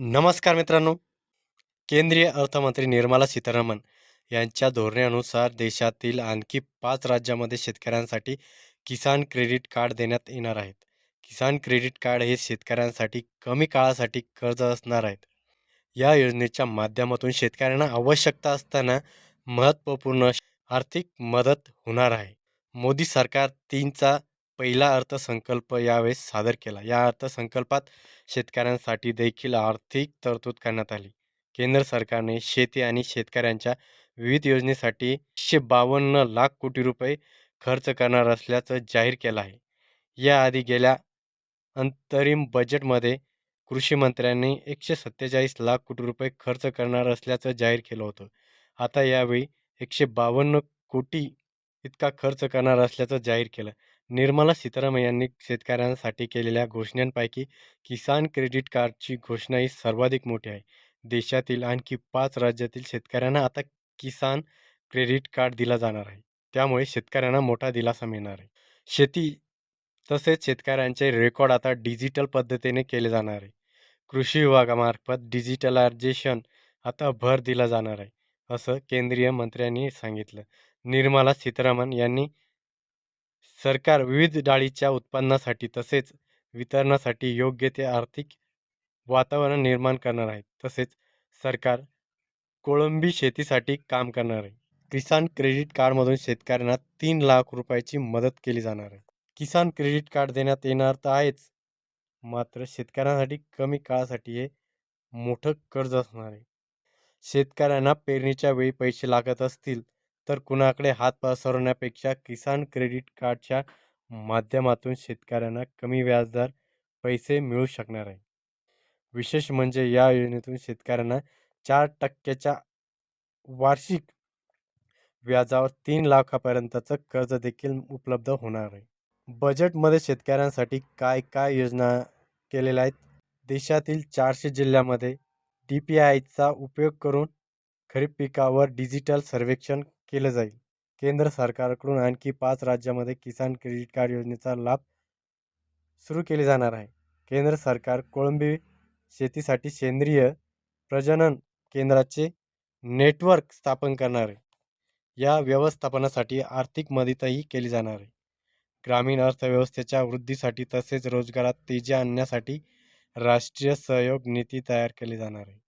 नमस्कार मित्रांनो. केंद्रीय अर्थमंत्री निर्मला सीतारामन यांच्या धोरणानुसार देशातील आणखी पाच राज्यामध्ये शेतकऱ्यांसाठी किसान क्रेडिट कार्ड देण्यात येणार आहेत. किसान क्रेडिट कार्ड हे शेतकऱ्यांसाठी कमी काळासाठी कर्ज असणार आहेत. या योजनेच्या माध्यमातून शेतकऱ्यांना आवश्यकता असताना महत्त्वपूर्ण आर्थिक मदत होणार आहे. मोदी सरकार तीनचा पहिला अर्थसंकल्प यावेळेस सादर केला. या अर्थसंकल्पात शेतकऱ्यांसाठी देखील आर्थिक तरतूद करण्यात आली. केंद्र सरकारने शेती आणि शेतकऱ्यांच्या विविध योजनेसाठी एकशे बावन्न लाख कोटी रुपये खर्च करणार असल्याचं जाहीर केलं आहे. याआधी गेल्या अंतरिम बजेटमध्ये कृषी मंत्र्यांनी एकशे सत्तेचाळीस लाख कोटी रुपये खर्च करणार असल्याचं जाहीर केलं होतं. आता यावेळी एकशे बावन्न कोटी इतका खर्च करणार असल्याचं जाहीर केलं. निर्मला सीतारामन यांनी शेतकऱ्यांसाठी केलेल्या घोषणांपैकी किसान क्रेडिट कार्डची घोषणा ही सर्वाधिक मोठी आहे. देशातील आणखी पाच राज्यातील शेतकऱ्यांना आता किसान क्रेडिट कार्ड दिला जाणार आहे. त्यामुळे शेतकऱ्यांना मोठा दिलासा मिळणार आहे. शेती तसेच शेतकऱ्यांचे रेकॉर्ड आता डिजिटल पद्धतीने केले जाणार आहे. कृषी विभागामार्फत डिजिटलायझेशन आता भर दिला जाणार आहे असं केंद्रीय मंत्र्यांनी सांगितलं. निर्मला सीतारामन यांनी सरकार विविध डाळीच्या उत्पन्नासाठी तसेच वितरणासाठी योग्य ते आर्थिक वातावरण निर्माण करणार आहे. तसेच सरकार कोळंबी शेतीसाठी काम करणार आहे. किसान क्रेडिट कार्डमधून शेतकऱ्यांना तीन लाख रुपयाची मदत केली जाणार आहे. किसान क्रेडिट कार्ड देण्यात येणार तर आहेच मात्र शेतकऱ्यांसाठी कमी काळासाठी हे मोठं कर्ज असणार आहे. शेतकऱ्यांना पेरणीच्या वेळी पैसे लागत असतील तर कुणाकडे हात पसरवण्यापेक्षा किसान क्रेडिट कार्डच्या माध्यमातून शेतकऱ्यांना कमी व्याजदर पैसे मिळू शकणार आहे. विशेष म्हणजे या योजनेतून शेतकऱ्यांना चार टक्क्याच्या वार्षिक व्याजावर तीन लाखापर्यंतचं कर्ज देखील उपलब्ध होणार आहे. बजेटमध्ये शेतकऱ्यांसाठी काय काय योजना केलेल्या आहेत? देशातील चारशे जिल्ह्यामध्ये डी पी आयचा उपयोग करून खरीप पिकावर डिजिटल सर्वेक्षण केलं जाईल. केंद्र सरकारकडून आणखी पाच राज्यामध्ये किसान क्रेडिट कार्ड योजनेचा लाभ सुरू केले जाणार आहे. केंद्र सरकार कोळंबी शेतीसाठी सेंद्रिय प्रजनन केंद्राचे नेटवर्क स्थापन करणार आहे. या व्यवस्थापनासाठी आर्थिक मदतही केली जाणार आहे. ग्रामीण अर्थव्यवस्थेच्या वृद्धीसाठी तसेच रोजगारात तेजी आणण्यासाठी राष्ट्रीय सहयोग नीती तयार केली जाणार आहे.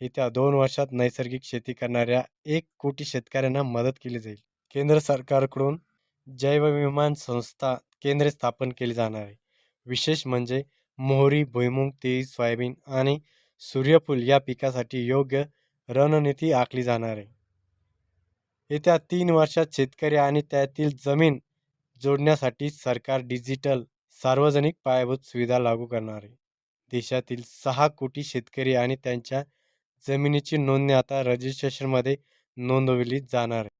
येत्या दोन वर्षात नैसर्गिक शेती करणाऱ्या एक कोटी शेतकऱ्यांना मदत केली जाईल. केंद्र सरकारकडून जैवविमान संस्था केंद्रे स्थापन केली जाणार आहे. विशेष म्हणजे मोहरी भुईमूग तेल सोयाबीन आणि सूर्यफूल या पिकासाठी योग्य रणनीती आखली जाणार आहे. येत्या तीन वर्षात शेतकरी आणि त्यातील जमीन जोडण्यासाठी सरकार डिजिटल सार्वजनिक पायाभूत सुविधा लागू करणार आहे. देशातील सहा कोटी शेतकरी आणि त्यांच्या जमिनीची नोंदणी आता रजिस्ट्रेशनमध्ये नोंदवली जाणार आहे.